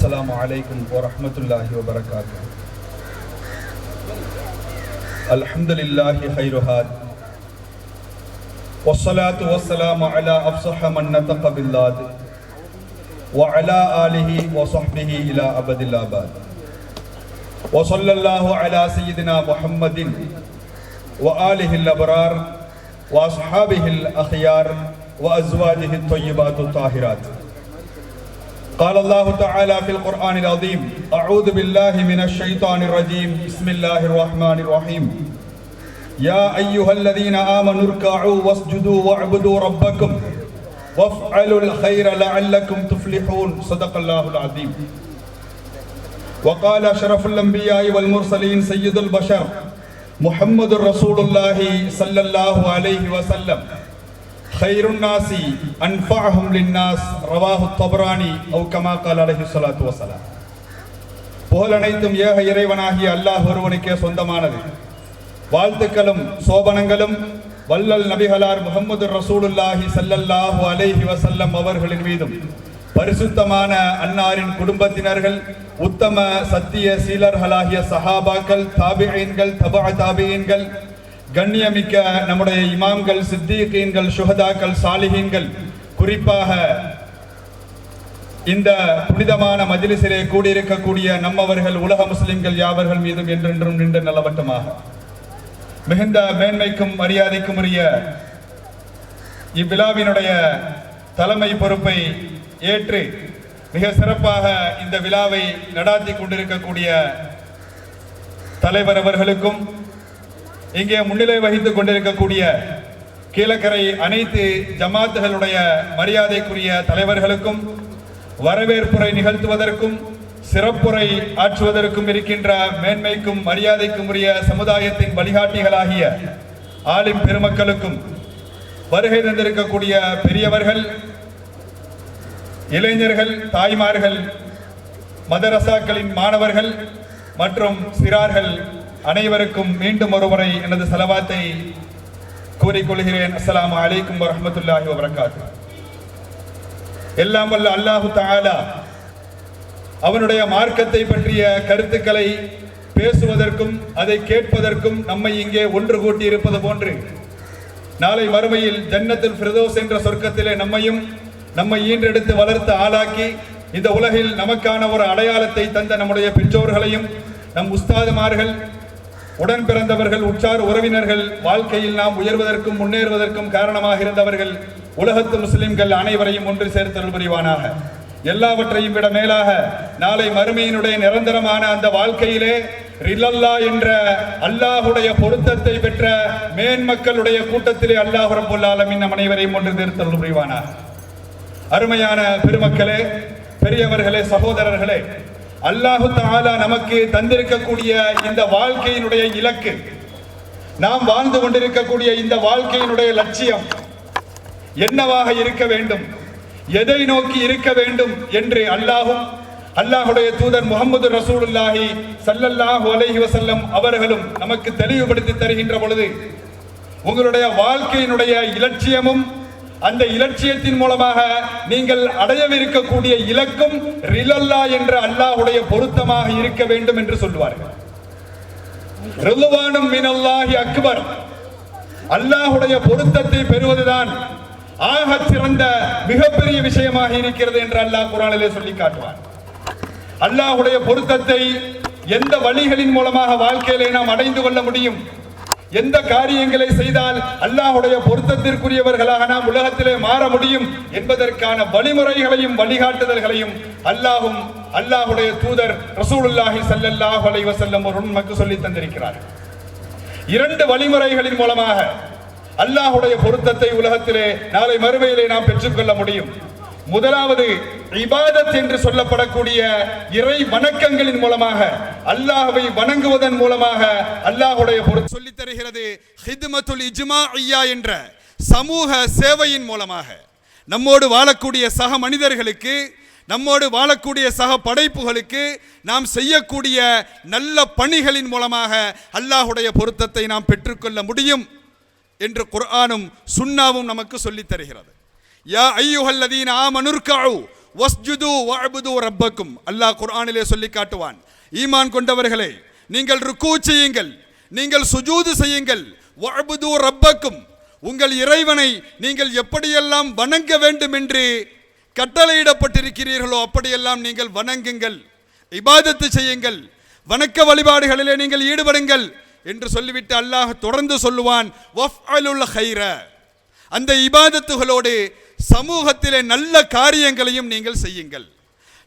السلام عليكم ورحمة الله وبركاته. الحمد لله خير هاد والصلاة والسلام على أفصح من نطق باللاد وعلى آله وصحبه إلى أبد الآباد. وصلى الله على سيدنا محمد وآله الأبرار وأصحابه الأخيار وأزواجه الطيبات الطاهرات. قال الله تعالى في القرآن العظيم أعوذ بالله من الشيطان الرجيم بسم الله الرحمن الرحيم. يا أيها الذين آمنوا اركعوا واسجدوا واعبدوا ربكم وافعلوا الخير لعلكم تفلحون. صدق الله العظيم. وقال أشرف الأنبياء والمرسلين سيد البشر محمد رسول الله صلى الله عليه وسلم. ஹைருன்னாசி அன்ஃபாஹும் லின்னாஸ் ரவாஹு தபரானி அவு கமா கால் அலஹி சலாத்து வசலாம் புகழ் அனைத்தும் ஏக இறைவனாகிய அல்லாஹ் ஒருவனுக்கே சொந்தமானது வாழ்த்துக்களும் சோபனங்களும் வல்லல் நபிகளார் முகமது ரசூலுல்லாஹி சல்லல்லாஹு அலைஹி வசல்லம் அவர்களின் மீதும் பரிசுத்தமான அன்னாரின் குடும்பத்தினர்கள் உத்தம சத்திய சீலர்களாகிய சஹாபாக்கள் தாபியன்கள் தபா தாபியன்கள் கண்ணியமிக்க நம்முடைய இமாம்கள் சித்தீகீன்கள் சுகதாக்கள் சாலிகீன்கள் குறிப்பாக இந்த புனிதமான மஜிலிசிலே கூடியிருக்கக்கூடிய நம்மவர்கள் உலக முஸ்லிம்கள் யாவர்கள் மீதும் என்றென்றும் நின்று நலவட்டமாக மிகுந்த மேன்மைக்கும் மரியாதைக்கும் உரிய இவ்விழாவினுடைய தலைமை பொறுப்பை ஏற்று மிக சிறப்பாக இந்த விழாவை நடாத்தி கொண்டிருக்கக்கூடிய தலைவர் அவர்களுக்கும் இங்கே முன்னிலை வகித்துக் கொண்டிருக்கக்கூடிய கீழக்கரை அனைத்து ஜமாத்துகளுடைய மரியாதைக்குரிய தலைவர்களுக்கும் வரவேற்புரை நிகழ்த்துவதற்கும் சிறப்புரை ஆற்றுவதற்கும் இருக்கின்ற மேன்மைக்கும் மரியாதைக்கும் உரிய சமுதாயத்தின் வழிகாட்டிகளாகிய ஆளும் பெருமக்களுக்கும் வருகை தந்திருக்கக்கூடிய பெரியவர்கள் இளைஞர்கள் தாய்மார்கள் மதரசாக்களின் மாணவர்கள் மற்றும் சிறார்கள் அனைவருக்கும் மீண்டும் ஒருமுறை எனது செலவாத்தை கூறிக்கொள்கிறேன். அஸ்லாம் அலைக்கும் வரமத்துல்லாஹி வபரகாத்து. எல்லாம் வல்ல அல்லாஹு தாலா அவனுடைய மார்க்கத்தை பற்றிய கருத்துக்களை பேசுவதற்கும் அதை கேட்பதற்கும் நம்மை இங்கே ஒன்று கூட்டி இருப்பது போன்று நாளை மறுமையில் ஜன்னத்தில் ஃபிரதோஸ் என்ற சொர்க்கத்திலே நம்மையும் நம்மை ஈன்றெடுத்து வளர்த்து ஆளாக்கி இந்த உலகில் நமக்கான ஒரு அடையாளத்தை தந்த நம்முடைய பெற்றோர்களையும் நம் உஸ்தாதுமார்கள் உடன் பிறந்தவர்கள் உற்றார் உறவினர்கள் வாழ்க்கையில் நாம் உயர்வதற்கும் முன்னேறுவதற்கும் காரணமாக இருந்தவர்கள் உலகத்து முஸ்லிம்கள் அனைவரையும் ஒன்று சேர்த்தல் புரிவானாக. எல்லாவற்றையும் விட மேலாக நாளை மறுமையினுடைய நிரந்தரமான அந்த வாழ்க்கையிலே ரில்லல்லா என்ற அல்லாஹுடைய பொருத்தத்தை பெற்ற மேன்மக்களுடைய கூட்டத்திலே அல்லாஹ் ரப்புல் ஆலமீன் அனைவரையும் ஒன்று சேர்த்தல் புரிவானாக. அருமையான பெருமக்களே பெரியவர்களே சகோதரர்களே அல்லாஹு தாலா நமக்கு தந்திருக்கக்கூடிய இந்த வாழ்க்கையினுடைய இலக்கு. நாம் வாழ்ந்து கொண்டிருக்கக்கூடிய இந்த வாழ்க்கையினுடைய லட்சியம் என்னவாக இருக்க வேண்டும்? எதை நோக்கி இருக்க வேண்டும் என்று அல்லாஹும் அல்லாஹுடைய தூதர் முகமது ரசூலுல்லாஹி சல்லல்லாஹு அலஹி வசல்லம் அவர்களும் நமக்கு தெளிவுபடுத்தி தருகின்ற பொழுது உங்களுடைய வாழ்க்கையினுடைய இலட்சியமும் அந்த இலட்சியத்தின் மூலமாக நீங்கள் அடையவிருக்கக்கூடிய இலக்கும் ரிலல்லா என்ற அல்லாஹுடைய பொருத்தமாக இருக்க வேண்டும் என்று சொல்லுவார்கள். ரிலுவானும் மினல்லாஹி அக்பர். அல்லாஹுடைய பொருத்தத்தை பெறுவதுதான் ஆக சிறந்த மிகப்பெரிய விஷயமாக இருக்கிறது என்று அல்லாஹ் குரானிலே சொல்லி காட்டுவார் அல்லாஹுடைய பொருத்தத்தை எந்த வழிகளின் மூலமாக வாழ்க்கையிலே நாம் அடைந்து கொள்ள முடியும்? எந்த காரியங்களை செய்தால் அல்லாஹுடைய பொருத்தத்திற்குரியவர்களாக நாம் உலகத்திலே மாற முடியும் என்பதற்கான வழிமுறைகளையும் வழிகாட்டுதல்களையும் அல்லாஹும் அல்லாஹுடைய தூதர் ரசூலுல்லாஹி சல்லல்லாஹு அலைஹி வஸல்லம் ஒரு உண்மைக்கு சொல்லி தந்திருக்கிறார். இரண்டு வழிமுறைகளின் மூலமாக அல்லாஹுடைய பொருத்தத்தை உலகத்திலே நாளை மறுமையிலே நாம் பெற்றுக்கொள்ள முடியும். முதலாவது இபாதத் என்று சொல்லப்படக்கூடிய இறை வணக்கங்களின் மூலமாக அல்லாஹ்வை வணங்குவதன் மூலமாக அல்லாஹுடைய பொருத்தம் சொல்லித் தருகிறது ஹித்மத்துல் இஜ்மாஇய்யா என்ற சமூக சேவையின் மூலமாக. நம்மோடு வாழக்கூடிய சக மனிதர்களுக்கு நம்மோடு வாழக்கூடிய சக படைப்புகளுக்கு நாம் செய்யக்கூடிய நல்ல பணிகளின் மூலமாக அல்லாஹுடைய பொருத்தத்தை நாம் பெற்றுக்கொள்ள முடியும் என்று குர்ஆனும் சுன்னாவும் நமக்கு சொல்லித் தருகிறது. யா ஐயுஹல்லதீன ஆமனுர்காவு வஸ்ஜுது வஅபுது ரப்பக்கும். அல்லாஹ் குர்ஆனிலே சொல்லி காட்டுவான். ஈமான் கொண்டவர்களே நீங்கள் ருக்கு செய்யுங்கள். நீங்கள் சுஜூது செய்யுங்கள். வஅபுது ரப்பக்கும். உங்கள் இறைவனை நீங்கள் எப்படியெல்லாம் வணங்க வேண்டும் என்று கட்டளையிடப்பட்டிருக்கிறீர்களோ அப்படியெல்லாம் நீங்கள் வணங்குங்கள். இபாதத்து செய்யுங்கள். வணக்க வழிபாடுகளிலே நீங்கள் ஈடுபடுங்கள் என்று சொல்லிவிட்டு அல்லாஹ் தொடர்ந்து சொல்லுவான் ஹைர அந்த இபாதத்துகளோடு சமூகத்திலே நல்ல காரியங்களையும் நீங்கள் செய்யுங்கள்.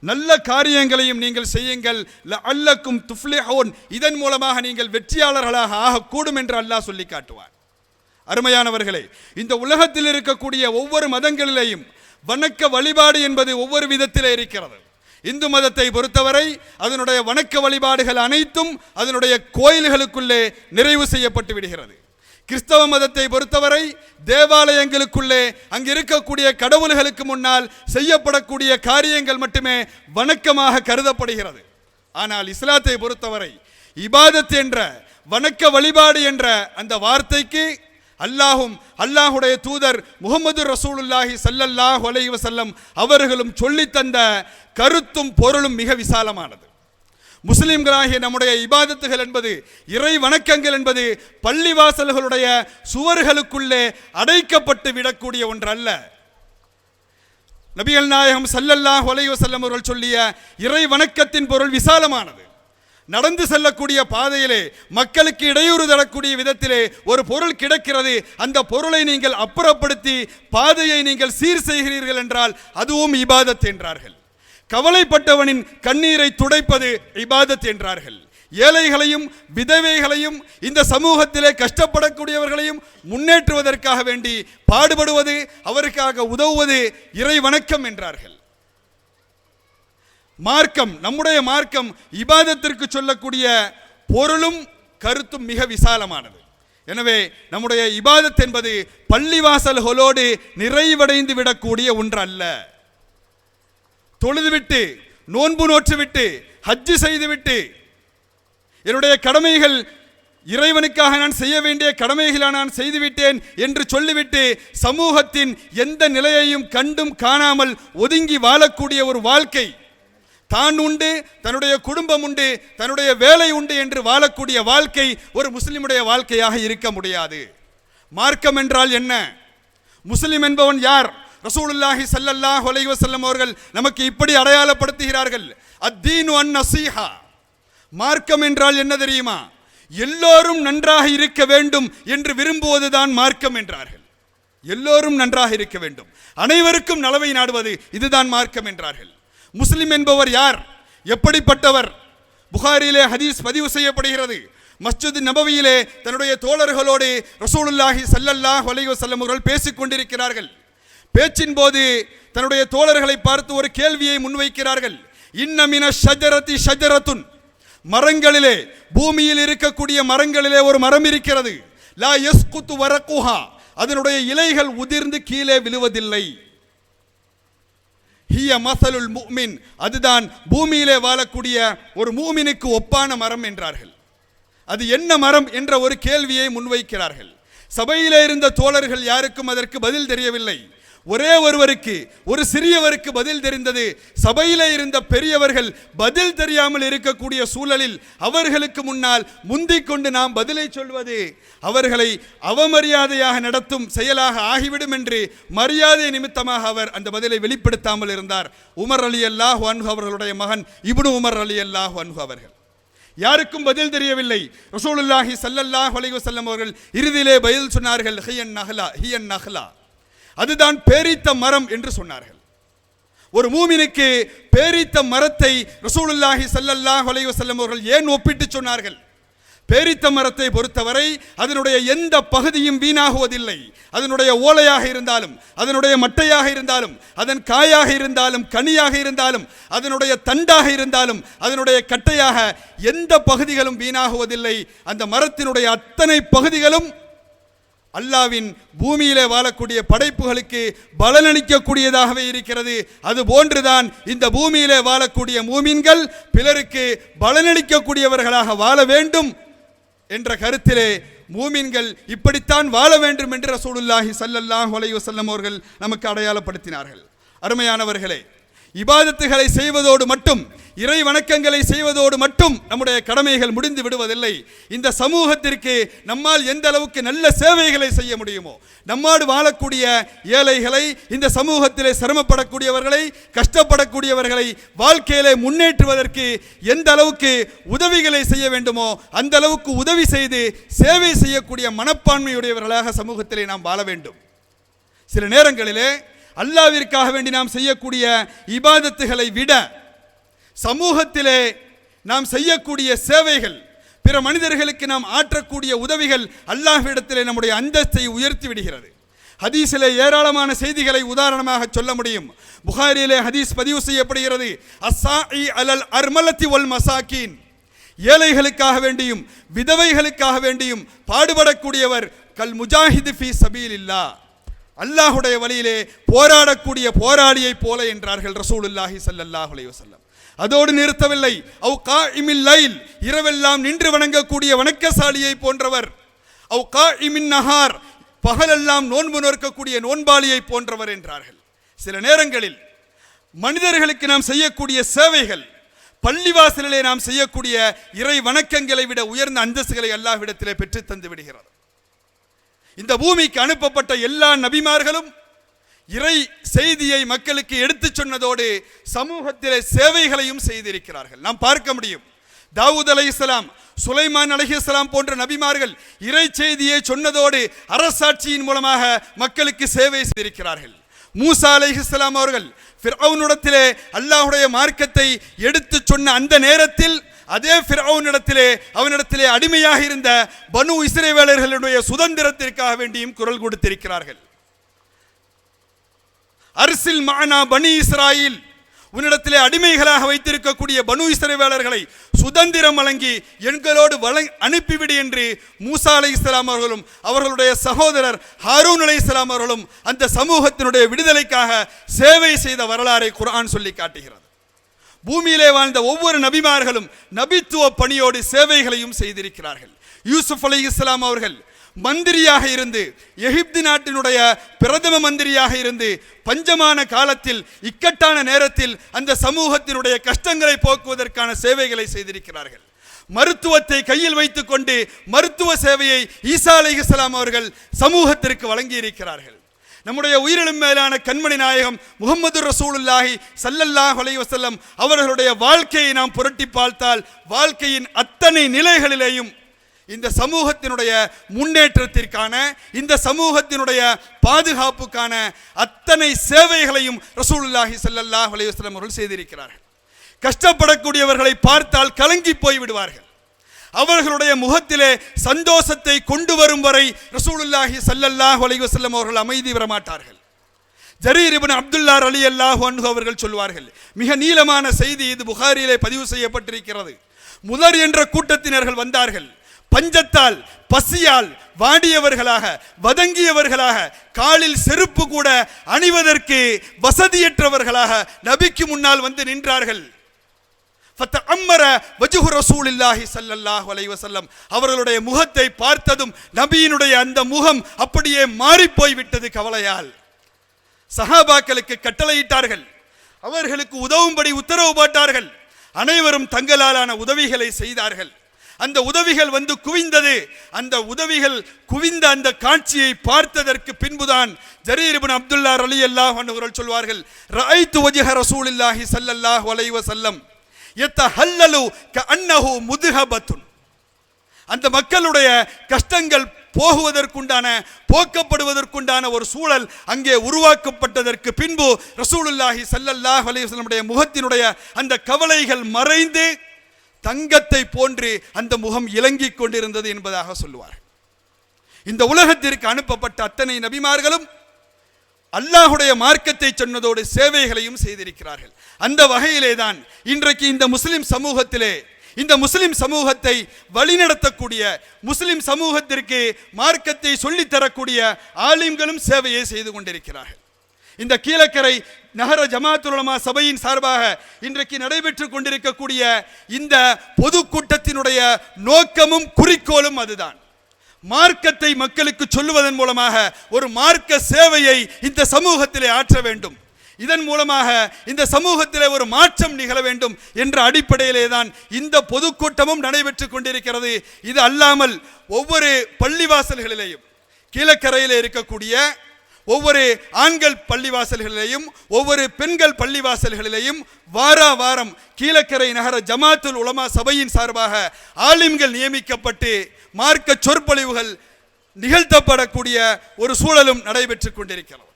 நல்ல காரியங்களையும் நீங்கள் செய்யுங்கள். அல்லக்கும் துஃப்லிஹூன். இதன் மூலமாக நீங்கள் வெற்றியாளர்களாக ஆகக்கூடும் என்று அல்லாஹ் சொல்லி காட்டுவார் அருமையானவர்களே இந்த உலகத்தில் இருக்கக்கூடிய ஒவ்வொரு மதங்களிலேயும் வணக்க வழிபாடு என்பது ஒவ்வொரு விதத்திலே இருக்கிறது. இந்து மதத்தை பொறுத்தவரை அதனுடைய வணக்க வழிபாடுகள் அனைத்தும் அதனுடைய கோயில்களுக்குள்ளே நிறைவு செய்யப்பட்டு விடுகிறது. கிறிஸ்தவ மதத்தை பொறுத்தவரை தேவாலயங்களுக்குள்ளே அங்கு இருக்கக்கூடிய கடவுள்களுக்கு முன்னால் செய்யப்படக்கூடிய காரியங்கள் மட்டுமே வணக்கமாக கருதப்படுகிறது. ஆனால் இஸ்லாத்தை பொறுத்தவரை இபாதத் என்ற வணக்க வழிபாடு என்ற அந்த வார்த்தைக்கு அல்லாஹும் அல்லாஹுடைய தூதர் முகமது ரசூலுல்லாஹி சல்லல்லாஹ் அலைஹி வஸல்லம் அவர்களும் சொல்லித் தந்த கருத்தும் பொருளும் மிக விசாலமானது. முஸ்லிம்களாகிய நம்முடைய இபாதத்துகள் என்பது இறை வணக்கங்கள் என்பது பள்ளிவாசல்களுடைய சுவர்களுக்குள்ளே அடைக்கப்பட்டு விடக்கூடிய ஒன்றல்ல. நபிகள் நாயகம் ஸல்லல்லாஹு அலைஹி வஸல்லம் அவர்கள் சொல்லிய இறை வணக்கத்தின் பொருள் விசாலமானது. நடந்து செல்லக்கூடிய பாதையிலே மக்களுக்கு இடையூறு தரக்கூடிய விதத்திலே ஒரு பொருள் கிடைக்கிறது. அந்த பொருளை நீங்கள் அப்புறப்படுத்தி பாதையை நீங்கள் சீர் செய்கிறீர்கள் என்றால் அதுவும் இபாதத் என்றார்கள். கவலைப்பட்டவனின் கண்ணீரை துடைப்பது இபாதத் என்றார்கள். ஏழைகளையும் விதவைகளையும் இந்த சமூகத்திலே கஷ்டப்படக்கூடியவர்களையும் முன்னேற்றுவதற்காக வேண்டி பாடுபடுவது அவருக்காக உதவுவது இறை வணக்கம் என்றார்கள். மார்க்கம் நம்முடைய மார்க்கம் இபாதத்திற்கு சொல்லக்கூடிய பொருளும் கருத்தும் மிக விசாலமானது. எனவே நம்முடைய இபாதத் என்பது பள்ளிவாசல்களோடு நிறைவடைந்து விடக்கூடிய ஒன்று அல்ல தொழுதுவிட்டு நோன்பு நோற்றுவிட்டு ஹஜ்ஜு செய்துவிட்டு என்னுடைய கடமைகள் இறைவனுக்காக நான் செய்ய வேண்டிய கடமைகளை நான் செய்துவிட்டேன் என்று சொல்லிவிட்டு சமூகத்தின் எந்த நிலையையும் கண்டும் காணாமல் ஒதுங்கி வாழக்கூடிய ஒரு வாழ்க்கை தான் உண்டு தன்னுடைய குடும்பம் உண்டு தன்னுடைய வேலை உண்டு என்று வாழக்கூடிய வாழ்க்கை ஒரு முஸ்லிமுடைய வாழ்க்கையாக இருக்க முடியாது. மார்க்கம் என்றால் என்ன? முஸ்லிம் என்பவன் யார்? ரசூலுல்லாஹி ஸல்லல்லாஹு அலைஹி வசல்லம் அவர்கள் நமக்கு இப்படி அடையாளப்படுத்துகிறார்கள். அத்தீனு அன் நசீஹா. மார்க்கம் என்றால் என்ன தெரியுமா? எல்லோரும் நன்றாக இருக்க வேண்டும் என்று விரும்புவதுதான் மார்க்கம் என்றார்கள். எல்லோரும் நன்றாக இருக்க வேண்டும். அனைவருக்கும் நலவை நாடுவது இதுதான் மார்க்கம் என்றார்கள். முஸ்லிம் என்பவர் யார்? எப்படிப்பட்டவர்? புகாரிலே ஹதீஸ் பதிவு செய்யப்படுகிறது. மஸ்ஜித் நபவியிலே தன்னுடைய தோழர்களோடு ரசூலுல்லாஹி சல்லல்லாஹ் அலைஹி அவர்கள் பேசிக் கொண்டிருக்கிறார்கள். பேச்சின் போது தன்னுடைய தோழர்களை பார்த்து ஒரு கேள்வியை முன்வைக்கிறார்கள். இன்னமின ஷஜரதி ஷஜரத்துன் மரங்களிலே பூமியில் இருக்கக்கூடிய மரங்களிலே ஒரு மரம் இருக்கிறது. லா யஸ்குத்து வரக்குஹா அதனுடைய இலைகள் உதிர்ந்து கீழே விழுவதில்லை. ஹிய மசலுல் மூமின். அதுதான் பூமியிலே வாழக்கூடிய ஒரு மூமினுக்கு ஒப்பான மரம் என்றார்கள். அது என்ன மரம் என்ற ஒரு கேள்வியை முன்வைக்கிறார்கள். சபையிலே இருந்த தோழர்கள் யாருக்கும் அதற்கு பதில் தெரியவில்லை. ஒரே ஒருவருக்கு ஒரு சிறியவருக்கு பதில் தெரிந்தது. சபையில் இருந்த பெரியவர்கள் பதில் தெரியாமல் இருக்கக்கூடிய சூழலில் அவர்களுக்கு முன்னால் முந்திக் கொண்டு நாம் பதிலை சொல்வது. அவர்களை அவமரியாதையாக நடத்தும் செயலாக ஆகிவிடும் என்று மரியாதை நிமித்தமாக அவர் அந்த பதிலை வெளிப்படுத்தாமல் இருந்தார். உமர் அலி அல்லாஹ் அன்ஹு அவர்களுடைய மகன் இப்னு உமர் அலி அல்லாஹ் அன்ஹு அவர்கள். யாருக்கும் பதில் தெரியவில்லை. ரசூலுல்லாஹி சல்லல்லாஹ் அலைஹி வஸல்லம் அவர்கள் இறுதியிலே பதில் சொன்னார்கள் ஹியன் நஹ்லா ஹியன் நஹ்லா. அதுதான் பேரித்த மரம் என்று சொன்னார்கள். ஒரு மூமினுக்கு பேரித்த மரத்தை ரசூலுல்லாஹி சல்லல்லாஹ் அலைஹி வஸல்லம் அவர்கள் ஏன் ஒப்பிட்டு சொன்னார்கள்? பேரித்த மரத்தை பொறுத்தவரை அதனுடைய எந்த பகுதியும் வீணாகுவதில்லை. அதனுடைய ஓலையாக இருந்தாலும் அதனுடைய மட்டையாக இருந்தாலும் அதன் காயாக இருந்தாலும் கனியாக இருந்தாலும் அதனுடைய தண்டாக இருந்தாலும் அதனுடைய கட்டையாக எந்த பகுதிகளும் வீணாகுவதில்லை. அந்த மரத்தினுடைய அத்தனை பகுதிகளும் அல்லாவின் பூமியிலே வாழக்கூடிய படைப்புகளுக்கு பலனளிக்கக்கூடியதாகவே இருக்கிறது. அது போன்றுதான் இந்த பூமியிலே வாழக்கூடிய மூமின்கள் பிறருக்கு பலனளிக்கக்கூடியவர்களாக வாழ வேண்டும் என்ற கருத்திலே மூமின்கள் இப்படித்தான் வாழ வேண்டும் என்று ரசூலுல்லாஹி சல்லல்லாஹ் அலைஹி அவர்கள் நமக்கு அடையாளப்படுத்தினார்கள். அருமையானவர்களே இபாதத்துகளை செய்வதோடு மட்டும் இறை வணக்கங்களை செய்வதோடு மட்டும் நம்முடைய கடமைகள் முடிந்து விடுவதில்லை. இந்த சமூகத்திற்கு நம்மால் எந்த அளவுக்கு நல்ல சேவைகளை செய்ய முடியுமோ நம்மாடு வாழக்கூடிய ஏழைகளை இந்த சமூகத்திலே சிரமப்படக்கூடியவர்களை கஷ்டப்படக்கூடியவர்களை வாழ்க்கையிலே முன்னேற்றுவதற்கு எந்த அளவுக்கு உதவிகளை செய்ய வேண்டுமோ அந்த அளவுக்கு உதவி செய்து சேவை செய்யக்கூடிய மனப்பான்மையுடையவர்களாக சமூகத்திலே நாம் வாழ வேண்டும். சில நேரங்களிலே அல்லாவிற்காக வேண்டி நாம் செய்யக்கூடிய இபாதத்துகளை விட சமூகத்திலே நாம் செய்யக்கூடிய சேவைகள் பிற மனிதர்களுக்கு நாம் ஆற்றக்கூடிய உதவிகள் அல்லாஹ்விடத்திலே நம்முடைய அந்தஸ்தை உயர்த்தி விடுகிறது. ஹதீஸிலே ஏராளமான செய்திகளை உதாரணமாக சொல்ல முடியும். புகாரியிலே ஹதீஸ் பதிவு செய்யப்படுகிறது. அஸ்ஸாஇ அலல் அர்மலத்தி ஒல் மசாக்கீன். ஏழைகளுக்காக வேண்டியும் விதவைகளுக்காக வேண்டியும் பாடுபடக்கூடியவர் கல் முஜாஹிது ஃபி சபீலில்லா அல்லாஹுடைய வழியிலே போராடக்கூடிய போராளியைப் போல என்றார்கள் ரசூலுல்லாஹி ஸல்லல்லாஹு அலைஹி அதோடு நிறுத்தவில்லை. அவ் காஇமில் லைல் இரவெல்லாம் நின்று வணங்கக்கூடிய வணக்கசாலியை போன்றவர். அவ் காஇமின் நஹார் பகலெல்லாம் நோன்பு நோக்கக்கூடிய நோன்பாளியை போன்றவர் என்றார்கள். சில நேரங்களில் மனிதர்களுக்கு நாம் செய்யக்கூடிய சேவைகள் பள்ளிவாசலிலே நாம் செய்யக்கூடிய இறை வணக்கங்களை விட உயர்ந்த அந்தஸ்துகளை அல்லாஹ்விடத்திலே பெற்றுத் தந்து விடுகிறது. இந்த பூமிக்கு அனுப்பப்பட்ட எல்லா நபிமார்களும் இறை செய்தியை மக்களுக்கு எடுத்துச் சொன்னதோடு சமூகத்திலே சேவைகளையும் செய்திருக்கிறார்கள். நாம் பார்க்க முடியும். தாவூத் அலைஹிஸ்ஸலாம் சுலைமான் அலைஹிஸ்ஸலாம் போன்ற நபிமார்கள் இறை செய்தியை சொன்னதோடு அரசாட்சியின் மூலமாக மக்களுக்கு சேவை செய்திருக்கிறார்கள். மூசா அலைஹிஸ்ஸலாம் அவர்கள் ஃபிர்அவுனிடத்திலே அல்லாஹ்வுடைய மார்க்கத்தை எடுத்து சொன்ன அந்த நேரத்தில் அதே பிரவுனிடத்திலே அவனிடத்திலே அடிமையாக இருந்த பனு இஸ்ரேவேலர்களுடைய சுதந்திரத்திற்காக வேண்டியும் குரல் கொடுத்திருக்கிறார்கள். அரிசில் மானா பனி இஸ்ராயில் உன்னிடத்திலே அடிமைகளாக வைத்திருக்கக்கூடிய பனு இஸ்ரவேலர்களை சுதந்திரம் வழங்கி எண்களோடு வழங் அனுப்பிவிடு என்று மூசா அலை இஸ்லாம் அவர்களும் அவர்களுடைய சகோதரர் ஹாரூன் அலை இஸ்லாம் அவர்களும் அந்த சமூகத்தினுடைய விடுதலைக்காக சேவை செய்த வரலாறை குரான் சொல்லி காட்டுகிறது. பூமியிலே வாழ்ந்த ஒவ்வொரு நபிமார்களும் நபித்துவ பணியோடு சேவைகளையும் செய்திருக்கிறார்கள். யூசுப் அலி இஸ்லாம் அவர்கள் மந்திரியாக இருந்து எகிப்து நாட்டினுடைய பிரதம மந்திரியாக இருந்து பஞ்சமான காலத்தில் இக்கட்டான நேரத்தில் அந்த சமூகத்தினுடைய கஷ்டங்களை போக்குவதற்கான சேவைகளை செய்திருக்கிறார்கள். மருத்துவத்தை கையில் வைத்துக்கொண்டு மருத்துவ சேவையை ஈசா அலிஹலாம் அவர்கள் சமூகத்திற்கு வழங்கியிருக்கிறார்கள். நம்முடைய உயிரிலும் மேலான கண்மணி நாயகம் முகமது ரசூலுல்லாஹி சல்லல்லாஹ் அலைஹி அவர்களுடைய வாழ்க்கையை நாம் புரட்டி பார்த்தால் வாழ்க்கையின் அத்தனை நிலைகளிலேயும் இந்த சமூகத்தினுடைய முன்னேற்றத்திற்கான இந்த சமூகத்தினுடைய பாதுகாப்புக்கான அத்தனை சேவைகளையும் ரசூலுல்லாஹி சல்லல்லாஹ் அலைஹி அவர்கள் செய்திருக்கிறார்கள். கஷ்டப்படக்கூடியவர்களை பார்த்தால் கலங்கி போய் விடுவார்கள் அவர்களுடைய முகத்திலே சந்தோஷத்தை கொண்டு வரும் வரை ரசூலுல்லாஹி சல்லல்லாஹ் அலைஹி வஸல்லம் அவர்கள் அமைதி வரமாட்டார்கள். ஜரீர் இபின் அப்துல்லா அலி அல்லாஹ் அன்ஹு அவர்கள் சொல்வார்கள் மிக நீளமான செய்தி இது புகாரியிலே பதிவு செய்யப்பட்டிருக்கிறது. முதர் என்ற கூட்டத்தினர்கள் வந்தார்கள். பஞ்சத்தால் பசியால் வாடியவர்களாக வதங்கியவர்களாக காலில் செருப்பு கூட அணிவதற்கு வசதியற்றவர்களாக நபிக்கு முன்னால் வந்து நின்றார்கள் ஃபத்தஅம்மர வஜ்ஹு ரசூலில்லாஹி ஸல்லல்லாஹு அலைஹி வஸல்லம் அவர்களுடைய முகத்தை பார்த்ததும் நபியினுடைய அந்த முகம் அப்படியே மாறிப் போய் விட்டது கவலையால். சஹாபாக்களுக்கு கட்டளையிட்டார்கள். அவர்களுக்கு உதவும்படி உத்தரவு போட்டார்கள். அனைவரும் தங்களாலான உதவிகளை செய்தார்கள். அந்த உதவிகள் வந்து குவிந்தது. அந்த உதவிகள் குவிந்த அந்த காட்சியை பார்த்ததற்கு பின்புதான் ஜரீர்பின் அப்துல்லா அலி அல்லாஹ் அவர்கள் சொல்வார்கள் ரஐத்து வஜ்ஹ ரசூலில்லாஹி ஸல்லல்லாஹு அலைஹி செல்லம் யத்தஹல்லலு அந்த மக்களுடைய கஷ்டங்கள் போகுவதற்குண்டான போக்கப்படுவதற்குண்டான ஒரு சூழல் அங்கே உருவாக்கப்பட்டதற்கு பின்பு ரசூலுல்லாஹி சல்லல்லாஹ் அலைஹி முகத்தினுடைய அந்த கவலைகள் மறைந்து தங்கத்தை போன்று அந்த முகம் இலங்கிக் கொண்டிருந்தது என்பதாக சொல்லுவார் இந்த உலகத்திற்கு அனுப்பப்பட்ட அத்தனை நபிமார்களும் அல்லாஹுடைய மார்க்கத்தை சொன்னதோடு சேவைகளையும் செய்திருக்கிறார்கள். அந்த வகையிலே தான் இன்றைக்கு இந்த முஸ்லிம் சமூகத்திலே இந்த முஸ்லிம் சமூகத்தை வழிநடத்தக்கூடிய முஸ்லிம் சமூகத்திற்கு மார்க்கத்தை சொல்லித்தரக்கூடிய ஆலிம்களும் சேவையை செய்து கொண்டிருக்கிறார்கள். இந்த கீழக்கரை நகர ஜமாத்துலமா சபையின் சார்பாக இன்றைக்கு நடைபெற்று கொண்டிருக்கக்கூடிய இந்த பொதுக்கூட்டத்தினுடைய நோக்கமும் குறிக்கோளும் அதுதான். மார்க்கத்தை மக்களுக்கு சொல்லுவதன் மூலமாக ஒரு மார்க்க சேவையை இந்த சமூகத்திலே ஆற்ற வேண்டும். இதன் மூலமாக இந்த சமூகத்திலே ஒரு மாற்றம் நிகழ வேண்டும் என்ற அடிப்படையிலே தான் இந்த பொதுக்கூட்டமும் நடைபெற்று கொண்டிருக்கிறது. இது அல்லாமல் ஒவ்வொரு பள்ளிவாசல்களிலேயும் கீழக்கரையில் இருக்கக்கூடிய ஒவ்வொரு ஆண்கள் பள்ளிவாசல்களிலேயும் ஒவ்வொரு பெண்கள் பள்ளிவாசல்களிலேயும் வாரா வாரம் கீழக்கரை நகர ஜமாத்துல் உலமா சபையின் சார்பாக ஆலிம்கள் நியமிக்கப்பட்டு மார்க்க சொற்பொழிவுகள் நிகழ்த்தப்படக்கூடிய ஒரு சூழலும் நடைபெற்றுக் கொண்டிருக்கிறது.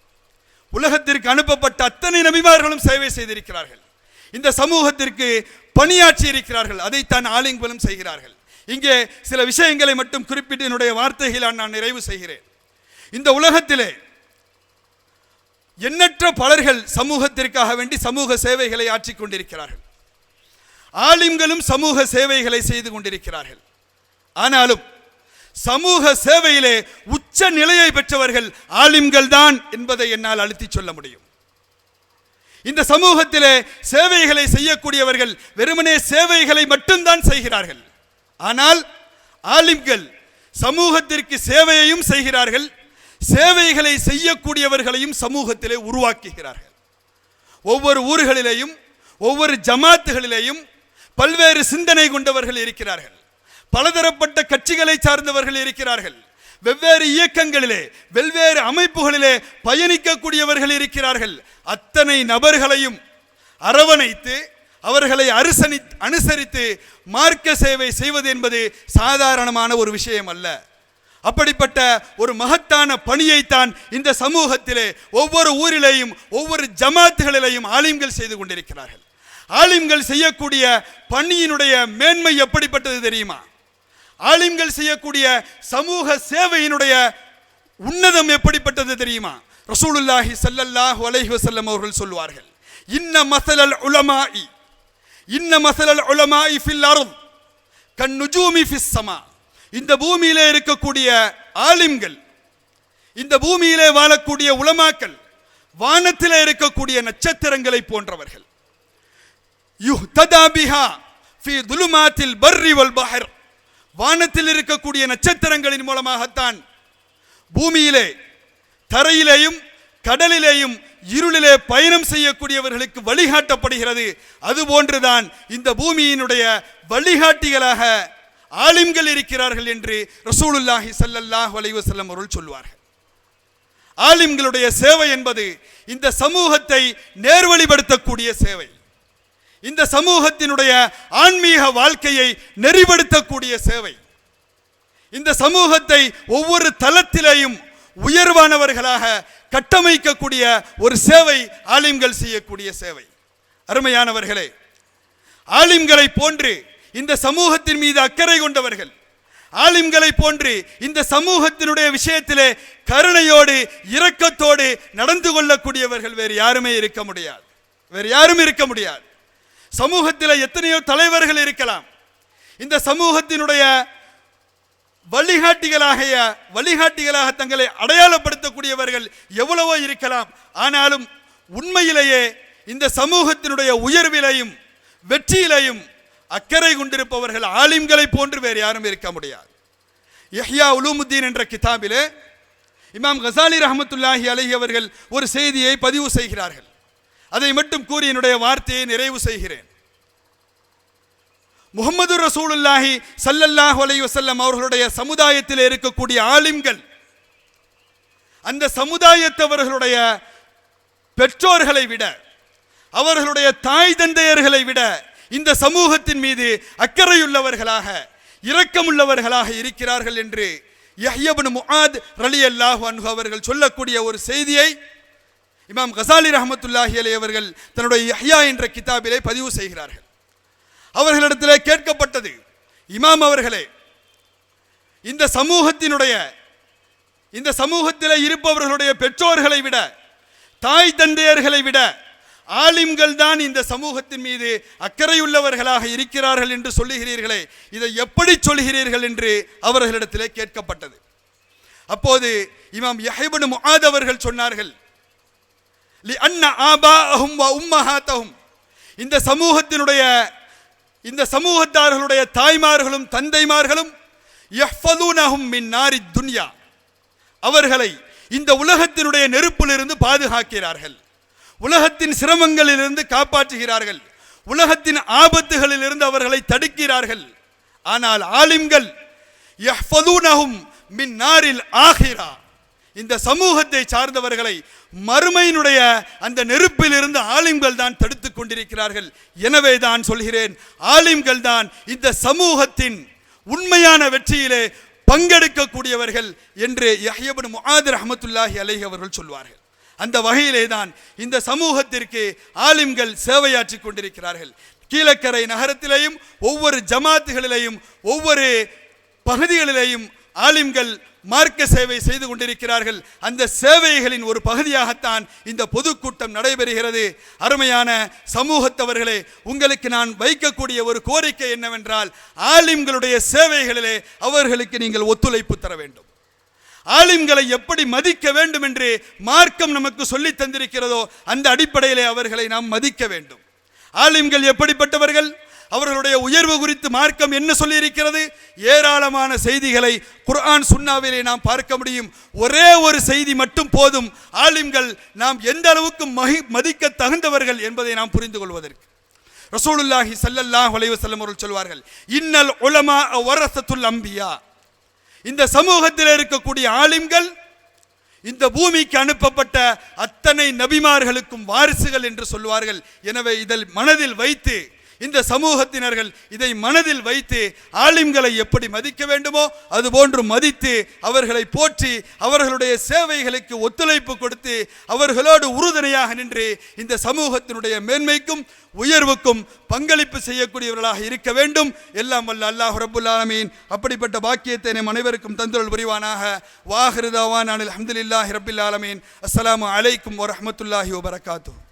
உலகத்திற்கு அனுப்பப்பட்ட அத்தனை நபிமார்களும் சேவை செய்திருக்கிறார்கள். இந்த சமூகத்திற்கு பணியாற்றி இருக்கிறார்கள். அதைத்தான் ஆலிங்களும் செய்கிறார்கள். இங்கே சில விஷயங்களை மட்டும் குறிப்பிட்டு என்னுடைய வார்த்தைகளால் நான் நிறைவு செய்கிறேன். இந்த உலகத்திலே எண்ணற்ற பலர்கள் சமூகத்திற்காக வேண்டி சமூக சேவைகளை ஆற்றிக் கொண்டிருக்கிறார்கள். ஆலிம்களும் சமூக சேவைகளை செய்து கொண்டிருக்கிறார்கள். ஆனாலும் சமூக சேவையிலே உச்ச நிலையை பெற்றவர்கள் ஆலிம்கள் தான் என்பதை என்னால் அழுத்தி சொல்ல முடியும். இந்த சமூகத்திலே சேவைகளை செய்யக்கூடியவர்கள் வெறுமனே சேவைகளை மட்டும்தான் செய்கிறார்கள். ஆனால் ஆலிம்கள் சமூகத்திற்கு சேவையையும் செய்கிறார்கள் சேவைகளை செய்யக்கூடியவர்களையும் சமூகத்திலே உருவாக்குகிறார்கள். ஒவ்வொரு ஊர்களிலேயும் ஒவ்வொரு ஜமாத்துகளிலேயும் பல்வேறு சிந்தனை கொண்டவர்கள் இருக்கிறார்கள். பலதரப்பட்ட கட்சிகளை சார்ந்தவர்கள் இருக்கிறார்கள். வெவ்வேறு இயக்கங்களிலே வெவ்வேறு அமைப்புகளிலே பயணிக்கக்கூடியவர்கள் இருக்கிறார்கள். அத்தனை நபர்களையும் அரவணைத்து அவர்களை அரசனி அனுசரித்து மார்க்க சேவை செய்வது என்பது சாதாரணமான ஒரு விஷயம் அல்ல. அப்படிப்பட்ட ஒரு மகத்தான பணியைத்தான் இந்த சமூகத்திலே ஒவ்வொரு ஊரிலேயும் ஒவ்வொரு ஜமாத்துகளிலேயும் ஆலிம்கள் செய்து கொண்டிருக்கிறார்கள். ஆலிம்கள் செய்யக்கூடிய பணியினுடைய மேன்மை எப்படிப்பட்டது தெரியுமா? ஆலிம்கள் செய்யக்கூடிய சமூக சேவையினுடைய உன்னதம் எப்படிப்பட்டது தெரியுமா? ரசூலுல்லாஹி ஸல்லல்லாஹு அலைஹி வஸல்லம் அவர்கள் சொல்வார்கள் இன்ன மஸலல் உலமாயி இன்ன மசலல் உலமாயி ஃபில் அருள் கண்ணுஜூமி ஃபிஸ் சமா. இந்த பூமியிலே இருக்கக்கூடிய ஆலிம்கள் இந்த பூமியிலே வாழக்கூடிய உலமாக்கள் வானத்திலே இருக்கக்கூடிய நட்சத்திரங்களை போன்றவர்கள். யுஹ்ததா பிஹா ஃபி துலுமாத்தில் பர்ரி வல் பஹர். வானத்தில் இருக்கக்கூடிய நட்சத்திரங்களின் மூலமாகத்தான் பூமியிலே தரையிலேயும் கடலிலேயும் இருளிலே பயணம் செய்யக்கூடியவர்களுக்கு வழிகாட்டப்படுகிறது. அதுபோன்றுதான் இந்த பூமியினுடைய வழிகாட்டிகளாக ஆலிம்கள் இருக்கிறார்கள் என்று ரசூலுல்லாஹி ஸல்லல்லாஹு வலைவசல்லம் வஸல்லம் அவர்கள் சொல்வார்கள். ஆலிம்களுடைய சேவை என்பது இந்த சமூகத்தை நேர்வழிப்படுத்தக்கூடிய சேவை. இந்த சமூகத்தினுடைய ஆன்மீக வாழ்க்கையை நெறிப்படுத்தக்கூடிய சேவை. இந்த சமூகத்தை ஒவ்வொரு தளத்திலேயும் உயர்வானவர்களாக கட்டமைக்கக்கூடிய ஒரு சேவை ஆலிம்கள் செய்யக்கூடிய சேவை. அருமையானவர்களே ஆலிம்களை போன்று இந்த சமூகத்தின் மீது அக்கறை கொண்டவர்கள் ஆலிம்களை போன்று இந்த சமூகத்தினுடைய விஷயத்திலே கருணையோடு இரக்கத்தோடு நடந்து கொள்ளக்கூடியவர்கள் வேறு யாருமே இருக்க முடியாது. வேறு யாரும் இருக்க முடியாது. சமூகத்தில் எத்தனையோ தலைவர்கள் இருக்கலாம். இந்த சமூகத்தினுடைய வழிகாட்டிகளாகிய வழிகாட்டிகளாக தங்களை அடையாளப்படுத்தக்கூடியவர்கள் எவ்வளவோ இருக்கலாம். ஆனாலும் உண்மையிலேயே இந்த சமூகத்தினுடைய உயர்விலையும் வெற்றியிலையும் அக்கறை கொண்டிருப்பவர்கள் ஆலிம்களை போன்று வேறு யாரும் இருக்க முடியாது. யஹ்யா உலூமுத்தீன் என்ற கிதாபிலே இமாம் கசாலி ரஹமத்துல்லாஹி அலஹி அவர்கள் ஒரு செய்தியை பதிவு செய்கிறார்கள். அதை மட்டும் கூறி என்னுடைய வார்த்தையை நிறைவு செய்கிறேன். முகமது ரசூலுல்லாஹி சல்லல்லாஹ் அலைஹி வஸல்லம் அவர்களுடைய சமுதாயத்தில் இருக்கக்கூடிய ஆலிம்கள் அந்த சமுதாயத்தவர்களுடைய பெற்றோர்களை விட அவர்களுடைய தாய் தந்தையர்களை விட இந்த சமூகத்தின் மீது அக்கறையுள்ளவர்களாக இரக்கமுள்ளவர்களாக இருக்கிறார்கள் என்று யஹ்யபின் முஆத் ரலியல்லாஹு அன்ஹு அவர்கள் சொல்லக்கூடிய ஒரு செய்தியை இமாம் கசாலி ரஹமத்துல்லாஹி அலி அவர்கள் தன்னுடைய யஹ்யா என்ற கிதாபிலே பதிவு செய்கிறார்கள். அவர்களிடத்திலே கேட்கப்பட்டது. இமாம் அவர்களே இந்த சமூகத்தினுடைய இந்த சமூகத்தில் இருப்பவர்களுடைய பெற்றோர்களை விட தாய் தந்தையர்களை விட ஆலிம்கள் தான் இந்த சமூகத்தின் மீது அக்கறையுள்ளவர்களாக இருக்கிறார்கள் என்று சொல்லுகிறீர்களே இதை எப்படி சொல்கிறீர்கள் என்று அவர்களிடத்திலே கேட்கப்பட்டது. அப்போது இமாம் யஹிபன் முஹாத் அவர்கள் சொன்னார்கள் லி அன்ன ஆபாஹும் வ இந்த சமூகத்தினுடைய இந்த சமூகத்தார்களுடைய தாய்மார்களும் தந்தைமார்களும் எஃபலூனகும் மின் நாரி துன்யா. அவர்களை இந்த உலகத்தினுடைய நெருப்பிலிருந்து பாதுகாக்கிறார்கள். உலகத்தின் சிரமங்களிலிருந்து காப்பாற்றுகிறார்கள். உலகத்தின் ஆபத்துகளிலிருந்து அவர்களை தடுக்கிறார்கள். ஆனால் ஆலிம்கள் எஃபலூனகும் மின் நாரில் ஆகிரா. இந்த சமூகத்தை சார்ந்தவர்களை மறுமையினுடைய அந்த நெருப்பில் இருந்து ஆலிம்கள் தான் தடுத்து கொண்டிருக்கிறார்கள். எனவே தான் சொல்கிறேன் ஆலிம்கள் தான் இந்த சமூகத்தின் உண்மையான வெற்றியிலே பங்கெடுக்கக்கூடியவர்கள் என்று யஹ்யபின் முஹாதர் அஹமத்துல்லாஹி அலைஹி அவர்கள் சொல்வார்கள். அந்த வகையிலே தான் இந்த சமூகத்திற்கு ஆலிம்கள் சேவையாற்றி கொண்டிருக்கிறார்கள். கீழக்கரை நகரத்திலேயும் ஒவ்வொரு ஜமாத்துகளிலேயும் ஒவ்வொரு பகுதிகளிலேயும் ஆலிம்கள் மார்க்க சேவை செய்து கொண்டிருக்கிறார்கள். அந்த சேவைகளின் ஒரு பகுதியாகத்தான் இந்த பொதுக்கூட்டம் நடைபெறுகிறது. அருமையான சமூகத்தவர்களே உங்களுக்கு நான் வைக்கக்கூடிய ஒரு கோரிக்கை என்னவென்றால் ஆலிம்களுடைய சேவைகளிலே அவர்களுக்கு நீங்கள் ஒத்துழைப்பு தர வேண்டும். ஆலிம்களை எப்படி மதிக்க வேண்டும் என்று மார்க்கம் நமக்கு சொல்லி தந்திருக்கிறதோ அந்த அடிப்படையிலே அவர்களை நாம் மதிக்க வேண்டும். ஆலிம்கள் எப்படிப்பட்டவர்கள்? அவர்களுடைய உயர்வு குறித்து மார்க்கம் என்ன சொல்லியிருக்கிறது? ஏராளமான செய்திகளை குர்ஆன் சுன்னாவிலே நாம் பார்க்க முடியும். ஒரே ஒரு செய்தி மட்டும் போதும். ஆலிம்கள் நாம் எந்த அளவுக்கு மகி மதிக்க தகுந்தவர்கள் என்பதை நாம் புரிந்து கொள்வதற்கு. ரசூலுல்லாஹி சல்லல்லாஹ் வளைவு வஸல்லம் அவர்கள் சொல்வார்கள் இன்னல் உலமா வரசத்துல் அம்பியா. இந்த சமூகத்தில் இருக்கக்கூடிய ஆலிம்கள் இந்த பூமிக்கு அனுப்பப்பட்ட அத்தனை நபிமார்களுக்கும் வாரிசுகள் என்று சொல்வார்கள். எனவே இதில் மனதில் வைத்து இந்த சமூகத்தினர்கள் இதை மனதில் வைத்து ஆலிம்களை எப்படி மதிக்க வேண்டுமோ அதுபோன்று மதித்து அவர்களை போற்றி அவர்களுடைய சேவைகளுக்கு ஒத்துழைப்பு கொடுத்து அவர்களோடு உறுதுணையாக நின்று இந்த சமூகத்தினுடைய மேன்மைக்கும் உயர்வுக்கும் பங்களிப்பு செய்யக்கூடியவர்களாக இருக்க வேண்டும். எல்லாம் வல்ல அல்லாஹ் ரபுல் ஆலமீன். அப்படிப்பட்ட பாக்கியத்தை நம் அனைவருக்கும் தந்துள் புரிவானாக. வாஹிருதாவான் அனில் அஹமதுல்லாஹி ரபில் ஆலமீன். அஸ்லாம் அலைக்கும் வரமத்துல்லாஹி வபரகாத்துஹு.